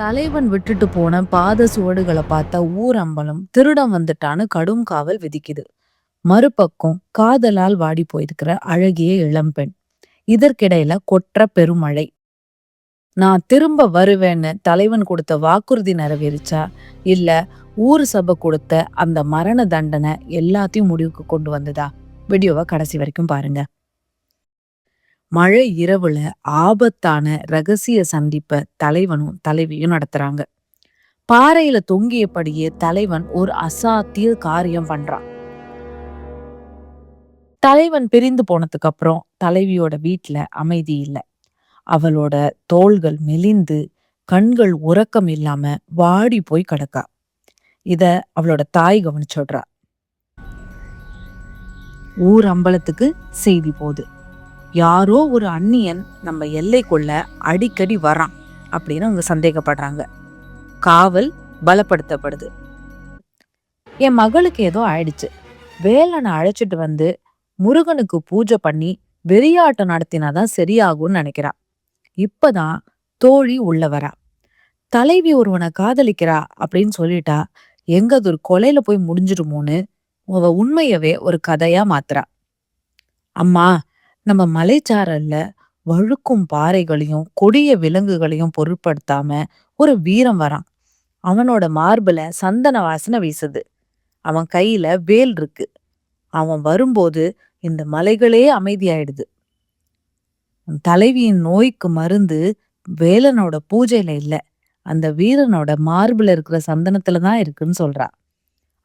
தலைவன் விட்டுட்டு போன பாத சுவடுகளை பார்த்த ஊர் அம்பலம் திருடம் வந்துட்டான்னு கடும் காவல் விதிக்குது. மறுபக்கம் காதலால் வாடி போயிருக்கிற அழகிய இளம்பெண் இதற்கிடையில கொற்ற பெருமழை. நான் திரும்ப வருவேன்னு தலைவன் கொடுத்த வாக்குறுதி நிறைவேறிச்சா? இல்ல ஊர் சபை கொடுத்த அந்த மரண தண்டனை எல்லாத்தையும் முடிவுக்கு கொண்டு வந்ததா? வீடியோவை கடைசி வரைக்கும் பாருங்க. மழை இரவுல ஆபத்தான ரகசிய சந்திப்ப தலைவனும் தலைவியும் நடத்துறாங்க. பாறையில தொங்கியபடியே தலைவன் ஒரு அசாத்திய காரியம் பண்றான். தலைவன் பிரிந்து போனதுக்கு அப்புறம் தலைவியோட வீட்டுல அமைதி இல்ல. அவளோட தோள்கள் மெலிந்து கண்கள் உறக்கம் இல்லாம வாடி போய் கிடக்கா. இத அவளோட தாய் கவனிச்சுடுறா ஊர் அம்பலத்துக்கு செய்தி போகுது. யாரோ ஒரு அந்நியன் நம்ம எல்லைக்குள்ள அடிக்கடி வரான் அப்படின்னு அவங்க சந்தேகப்படுறாங்க. காவல் பலப்படுத்தப்படுது. என் மகளுக்கு ஏதோ ஆயிடுச்சு. வேலனை அழைச்சிட்டு வந்து முருகனுக்கு பூஜை பண்ணி வெறியாட்டம் நடத்தினாதான் சரியாகும்னு நினைக்கிறா. இப்பதான் தோழி உள்ள வரா. தலைவி ஒருவனை காதலிக்கிறா அப்படின்னு சொல்லிட்டா எங்க அது ஒரு கொலையில போய் முடிஞ்சிருமோன்னு அவ உண்மையவே ஒரு கதையா மாத்துறா. அம்மா நம்ம மலைச்சாரல்ல வழுக்கும் பாறைகளையும் கொடிய விலங்குகளையும் பொருட்படுத்தாம ஒரு வீரம் வரான். அவனோட மார்புல சந்தன வாசனை வீசுது. அவன் கையில வேல் இருக்கு. அவன் வரும்போது இந்த மலைகளே அமைதியாயிடுது. தலைவியின் நோய்க்கு மருந்து வேலனோட பூஜையில இல்ல. அந்த வீரனோட மார்புல இருக்கிற சந்தனத்துல தான் இருக்குன்னு சொல்றான்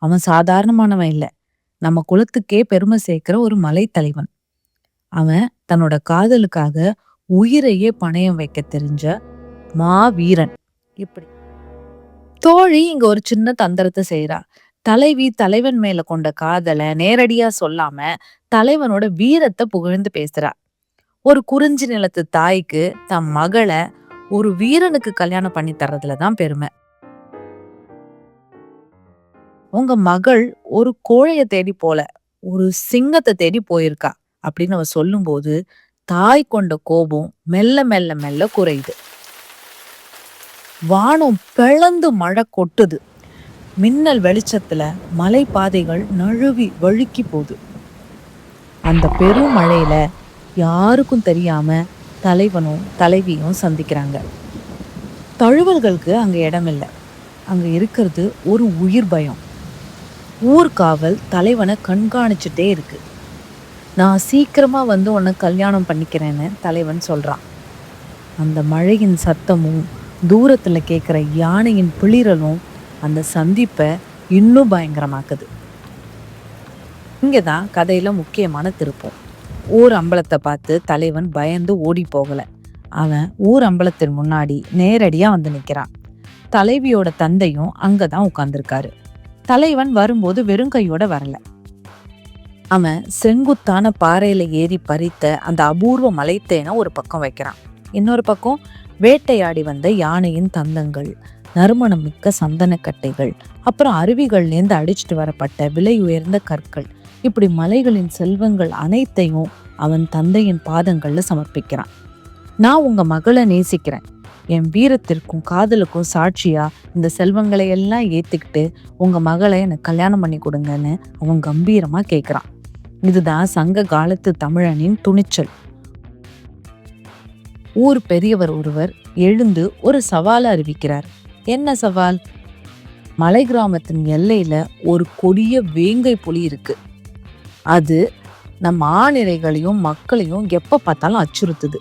அவன் சாதாரணமானவன் இல்ல. நம்ம குலத்துக்கே பெருமை சேர்க்கிற ஒரு மலைத்தலைவன். அவன் தன்னோட காதலுக்காக உயிரையே பணயம் வைக்க தெரிஞ்ச மாவீரன். இப்படி. தோழி இங்க ஒரு சின்ன தந்திரத்தை செய்றா. தலைவி தலைவன் மேல கொண்ட காதலை நேரடியா சொல்லாம தலைவனோட வீரத்தை புகழ்ந்து பேசுறா. ஒரு குறிஞ்சி நிலத்து தாய்க்கு தம் மகளை ஒரு வீரனுக்கு கல்யாணம் பண்ணி தர்றதுல தான் பெருமை. உங்க மகள் ஒரு கோழைய தேடி போல ஒரு சிங்கத்தை தேடி போயிருக்கா. அப்படின்னு அவ சொல்லும்போது தாய் கொண்ட கோபம் மெல்ல மெல்ல மெல்ல குறையுது. வானம் பிளந்து மழை கொட்டுது. மின்னல் வெளிச்சத்துல மலை பாதைகள் நழுவி வழுக்கி போகுது. அந்த பெரும் மழையில யாருக்கும் தெரியாம தலைவனும் தலைவியும் சந்திக்கிறாங்க. தழுவல்களுக்கு அங்க இடமில்லை. அங்க இருக்கிறது ஒரு உயிர் பயம். ஊர்காவல் தலைவனை கண்காணிச்சுட்டே இருக்கு. நான் சீக்கிரமாக வந்து உன்னை கல்யாணம் பண்ணிக்கிறேன்னு தலைவன் சொல்கிறான் அந்த மழையின் சத்தமும் தூரத்தில் கேட்குற யானையின் பிளிரலும் அந்த சந்திப்பை இன்னும் பயங்கரமாக்குது. இங்கே தான் கதையில் முக்கியமான திருப்பம். ஊர் அம்பலத்தை பார்த்து தலைவன் பயந்து ஓடி போகலை. அவன் ஊர் அம்பலத்தின் முன்னாடி நேரடியாக வந்து நிற்கிறான் தலைவியோட தந்தையும் அங்கே தான் உட்காந்துருக்காரு தலைவன் வரும்போது வெறும் கையோட வரலை. அவன் செங்குத்தான பாறையில் ஏறி பறித்த அந்த அபூர்வ மலைத்தேனை ஒரு பக்கம் வைக்கிறான். இன்னொரு பக்கம் வேட்டையாடி வந்த யானையின் தந்தங்கள் நறுமணம் மிக்க சந்தனக்கட்டைகள் அப்புறம் அருவிகள்லேருந்து அடிச்சிட்டு வரப்பட்ட விலை உயர்ந்த கற்கள். இப்படி மலைகளின் செல்வங்கள் அனைத்தையும் அவன் தந்தையின் பாதங்களில் சமர்ப்பிக்கிறான். நான் உங்கள் மகளை நேசிக்கிறேன். என் வீரத்திற்கும் காதலுக்கும் சாட்சியாக இந்த செல்வங்களை எல்லாம் ஏற்றுக்கிட்டு உங்கள் மகளை எனக்கு கல்யாணம் பண்ணி கொடுங்கன்னு அவன் கம்பீரமாக கேட்குறான் இதுதான் சங்க காலத்து தமிழனின் துணிச்சல். ஊர் பெரியவர் ஒருவர் எழுந்து ஒரு சவாலை அறிவிக்கிறார். என்ன சவால்? மலை கிராமத்தின் எல்லையில ஒரு கொடிய வேங்கை புலி இருக்கு. அது நம்ம ஆணிரைகளையும் மக்களையும் எப்ப பார்த்தாலும் அச்சுறுத்துது.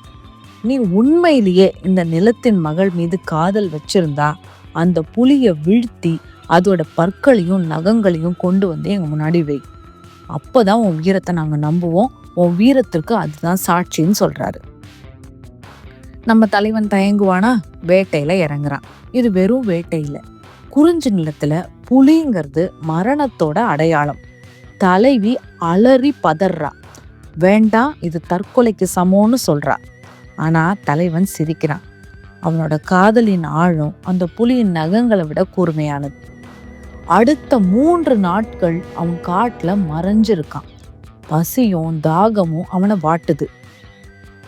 நீ உண்மையிலேயே இந்த நிலத்தின் மகள் மீது காதல் வச்சிருந்தா அந்த புலியை வீழ்த்தி அதோட பற்களையும் நகங்களையும் கொண்டு வந்து எங்க முன்னாடி வை. அப்பதான் உன் வீரத்தை நாங்கள் நம்புவோம். உன் வீரத்திற்கு அதுதான் சாட்சின்னு சொல்கிறாரு நம்ம தலைவன் தயங்குவானா? வேட்டையில் இறங்குறான். இது வெறும் வேட்டையில். குறிஞ்சி நிலத்தில் புலிங்கிறது மரணத்தோட அடையாளம். தலைவி அலறி பதறா. வேண்டாம் இது தற்கொலைக்கு சமம்னு சொல்கிறா ஆனால் தலைவன் சிரிக்கிறான். அவனோட காதலின் ஆழம் அந்த புலியின் நகங்களை விட கூர்மையானது. அடுத்த மூன்று நாட்கள் அவன் காட்டில் மறைஞ்சிருக்கான். பசியும் தாகமும் அவனை வாட்டுது.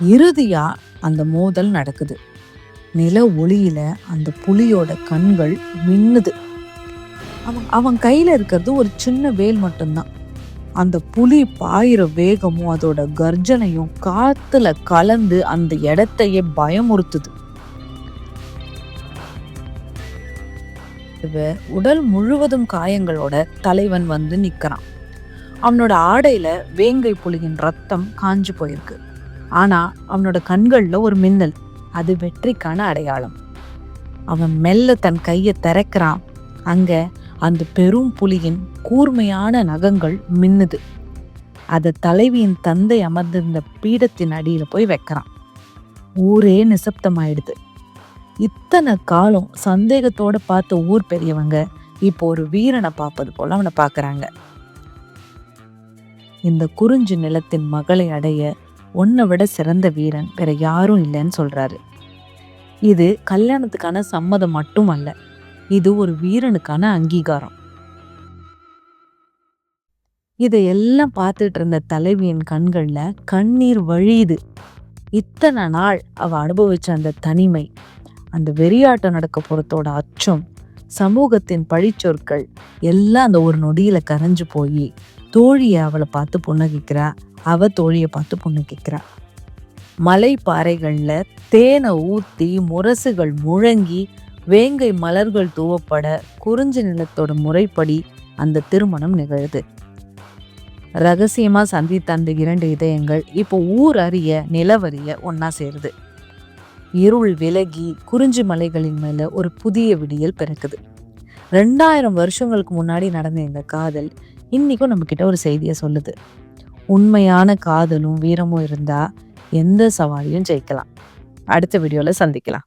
இறுதியா அந்த மோதல் நடக்குது. நில ஒளியில அந்த புலியோட கண்கள் மின்னுது. அவன் அவன் கையில இருக்கிறது ஒரு சின்ன வேல் மட்டும்தான். அந்த புலி பாயிற வேகமும் அதோட கர்ஜனையும் காத்துல கலந்து அந்த இடத்தையே பயமுறுத்துது. இவ உடல் முழுவதும் காயங்களோட தலைவன் வந்து நிற்கிறான் அவனோட ஆடையில வேங்கை புலியின் ரத்தம் காஞ்சு போயிருக்கு. ஆனா அவனோட கண்கள்ல ஒரு மின்னல் அது வெற்றிக்கான அடையாளம். அவன் மெல்ல தன் கையை திறக்கிறான். அங்க அந்த பெரும் புலியின் கூர்மையான நகங்கள் மின்னுது. அதை தலைவியின் தந்தை அமர்ந்திருந்த பீடத்தின் அடியில போய் வைக்கிறான். ஊரே நிசப்தமாயிடுது. இத்தனை காலம் சந்தேகத்தோட பார்த்த ஊர் பெரியவங்க இப்போ ஒரு வீரனை பார்ப்பது போல அவனை பார்க்குறாங்க. இந்த குறிஞ்சி நிலத்தின் மகளை அடைய உன்னை விட சிறந்த வீரன் வேற யாரும் இல்லைன்னு சொல்றாரு. இது கல்யாணத்துக்கான சம்மதம் மட்டும் அல்ல இது ஒரு வீரனுக்கான அங்கீகாரம். இதையெல்லாம் பார்த்துட்டு இருந்த தலைவியின் கண்கள்ல கண்ணீர் வழியுது. இத்தனை நாள் அவ அனுபவிச்ச அந்த தனிமை அந்த வெறியாட்டம் நடக்க போகிறதோட அச்சம் சமூகத்தின் பழிச்சொற்கள் எல்லாம் அந்த ஒரு நொடியில கரைஞ்சு போய் தோழியை அவளை பார்த்து புன்னகிக்கிறா அவ தோழியை பார்த்து புன்னகிக்கிறா. மலை பாறைகளில் தேனை ஊற்றி முரசுகள் முழங்கி வேங்கை மலர்கள் தூவப்பட குறிஞ்சி நிலத்தோட முறைப்படி அந்த திருமணம் நிகழுது. ரகசியமாக சந்தித்த அந்த இரண்டு இதயங்கள் இப்போ ஊர் அறிய நிலவறிய ஒன்றா சேருது. இருள் விலகி குறிஞ்சி மலைகளின் மேலே ஒரு புதிய விடியல் பிறக்குது. ரெண்டாயிரம் வருஷங்களுக்கு முன்னாடி நடந்த இந்த காதல் இன்றைக்கும் நம்மக்கிட்ட ஒரு செய்தியை சொல்லுது. உண்மையான காதலும் வீரமும் இருந்தால் எந்த சவாலையும் ஜெயிக்கலாம். அடுத்த வீடியோவில் சந்திக்கலாம்.